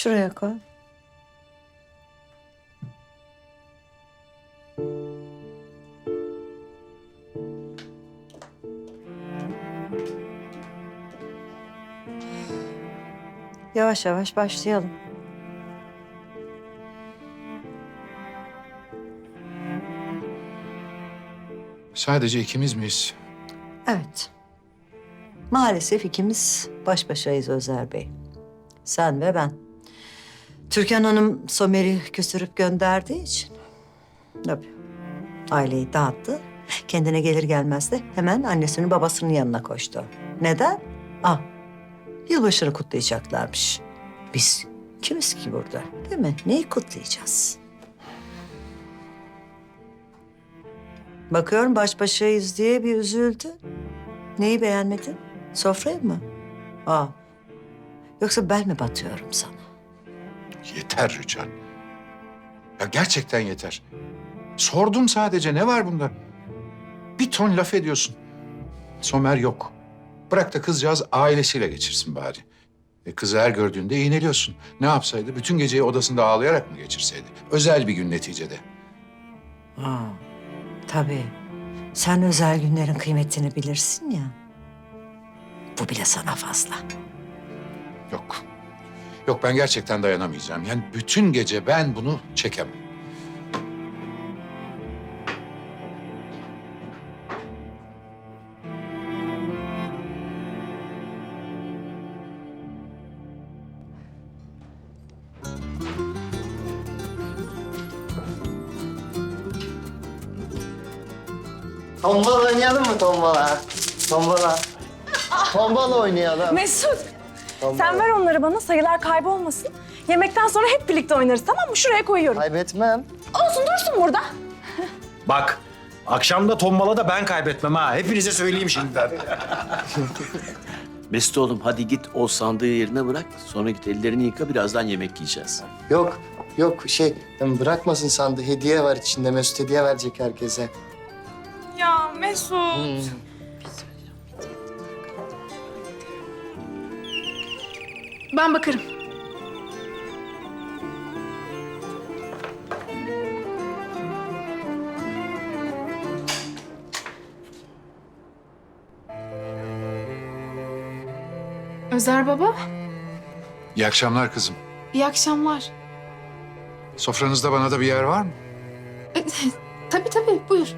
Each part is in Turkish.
Şuraya koy. Yavaş yavaş başlayalım. Sadece ikimiz miyiz? Evet. Maalesef ikimiz baş başayız Özer Bey. Sen ve ben. Türkan Hanım Somer'i küstürüp gönderdiği için. Tabii. Aileyi dağıttı. Kendine gelir gelmez de hemen annesinin babasının yanına koştu. Neden? Ah, yılbaşını kutlayacaklarmış. Biz kimiz ki burada değil mi? Neyi kutlayacağız? Bakıyorum baş başayız diye bir üzüldü. Neyi beğenmedin? Sofrayı mı? Aa. Yoksa ben mi batıyorum sana? Yeter Rüçhan. Ya gerçekten yeter. Sordum sadece ne var bunda? Bir ton laf ediyorsun. Somer yok. Bırak da kızcağız ailesiyle geçirsin bari. E kızı her gördüğünde iğneliyorsun. Ne yapsaydı? Bütün geceyi odasında ağlayarak mı geçirseydi? Özel bir gün neticede. Aa. Tabii. Sen özel günlerin kıymetini bilirsin ya. Bu bile sana fazla. Yok. Yok ben gerçekten dayanamayacağım. Yani bütün gece ben bunu çekemem. Tombala oynayalım mı tombala? Tombala. Tombala oynayalım. Mesut, Tombala. sen ver onları bana sayılar kaybolmasın. Yemekten sonra hep birlikte oynarız tamam mı? Şuraya koyuyorum. Kaybetmem. Olsun dursun burada. Bak, akşam da tombala da ben kaybetmem ha. Hepinize söyleyeyim şimdiden. Mesut oğlum hadi git o sandığı yerine bırak. Sonra git ellerini yıka birazdan yemek yiyeceğiz. Yok, yok şey bırakmasın sandı. Hediye var içinde. Mesut hediye verecek herkese. Ya Mesut. Ben bakarım. Özer baba, İyi akşamlar kızım. iyi akşamlar. Sofranızda bana da bir yer var mı? E, tabii tabii, buyur.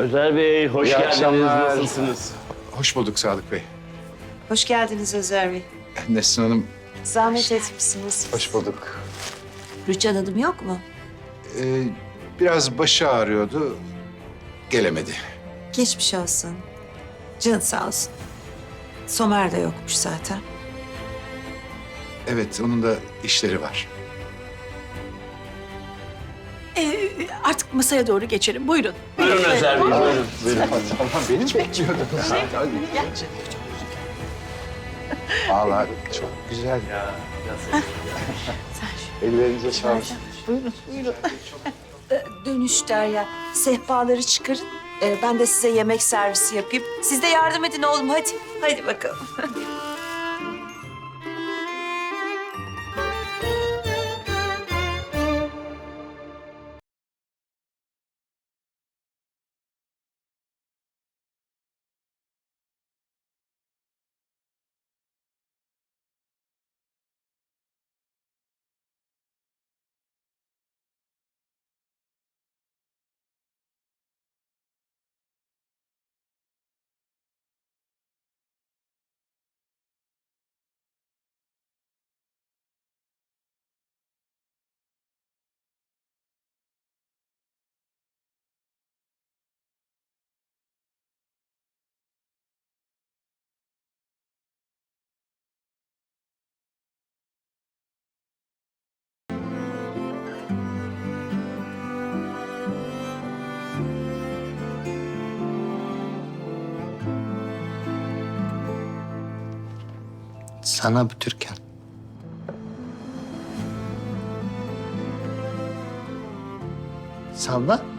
Özer Bey hoş İyi geldiniz. akşamlar. Nasılsınız? Hoş bulduk Sadık Bey. Hoş geldiniz Özer Bey. Nesrin Hanım Zahmet etmişsiniz. hoş bulduk. Rüçhan Hanım yok mu? Ee, biraz başı ağrıyordu. Gelemedi. Geçmiş olsun. Canın sağ olsun. Somer de yokmuş zaten. Evet onun da işleri var. Ee, artık masaya doğru geçelim. Buyurun. Buyurun Özer Bey buyurun. buyurun. Tamam beni mi bekliyordun? Vallahi çok güzel. Ellerinize sağlık. Dönüş Derya. Sehpaları çıkarın. Ee, ben de size yemek servisi yapayım. Siz de yardım edin oğlum hadi. Hadi bakalım. Sana bu Türkan. Salla.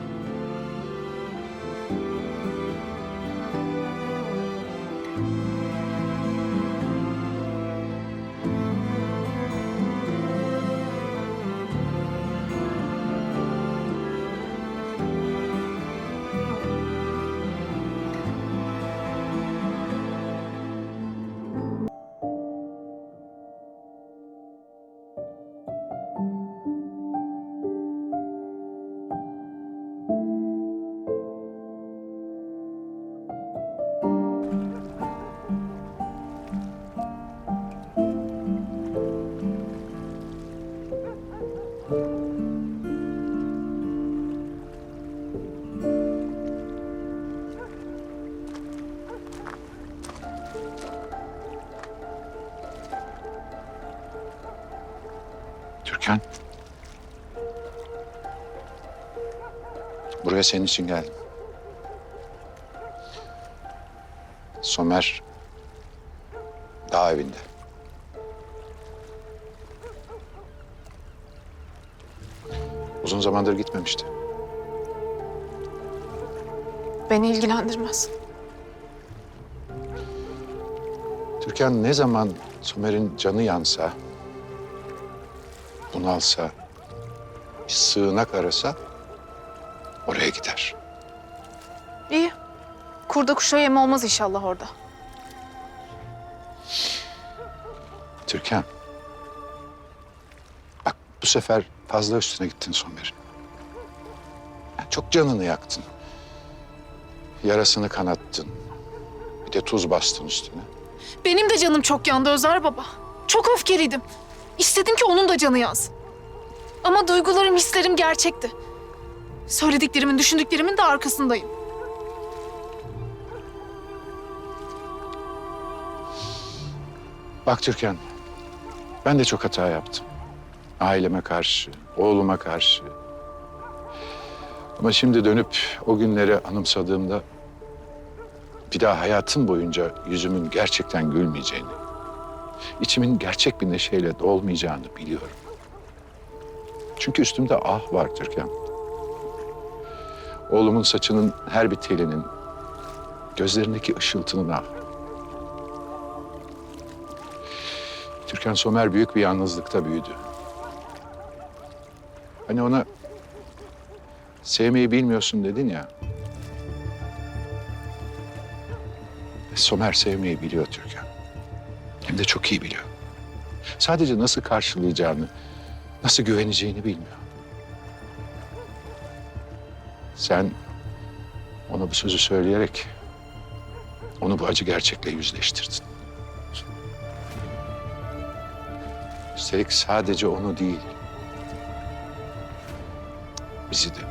Türkan. Buraya senin için geldim. Somer dağ evinde. Uzun zamandır gitmemişti. Beni ilgilendirmez. Türkan ne zaman Somer'in canı yansa, bunalsa, bir sığınak arasa oraya gider. İyi. Kurda kuşa yem olmaz inşallah orada. Türkan. Bak bu sefer fazla üstüne gittin Somer'in. Yani çok canını yaktın. Yarasını kanattın. Bir de tuz bastın üstüne. Benim de canım çok yandı Özer baba. Çok öfkeliydim. İstedim ki onun da canı yansın. Ama duygularım, hislerim gerçekti. Söylediklerimin, düşündüklerimin de arkasındayım. Bak Türkan, ben de çok hata yaptım. Aileme karşı, oğluma karşı. Ama şimdi dönüp o günleri anımsadığımda bir daha hayatım boyunca yüzümün gerçekten gülmeyeceğini, içimin gerçek bir neşeyle dolmayacağını biliyorum. Çünkü üstümde ah var Türkan. Oğlumun saçının her bir telinin, gözlerindeki ışıltının ah. Türkan Somer büyük bir yalnızlıkta büyüdü. Hani ona sevmeyi bilmiyorsun dedin ya. Somer sevmeyi biliyor Türkan. Hem de çok iyi biliyor. Sadece nasıl karşılayacağını, nasıl güveneceğini bilmiyor. Sen ona bu sözü söyleyerek onu bu acı gerçekle yüzleştirdin. Üstelik sadece onu değil. Bizi de.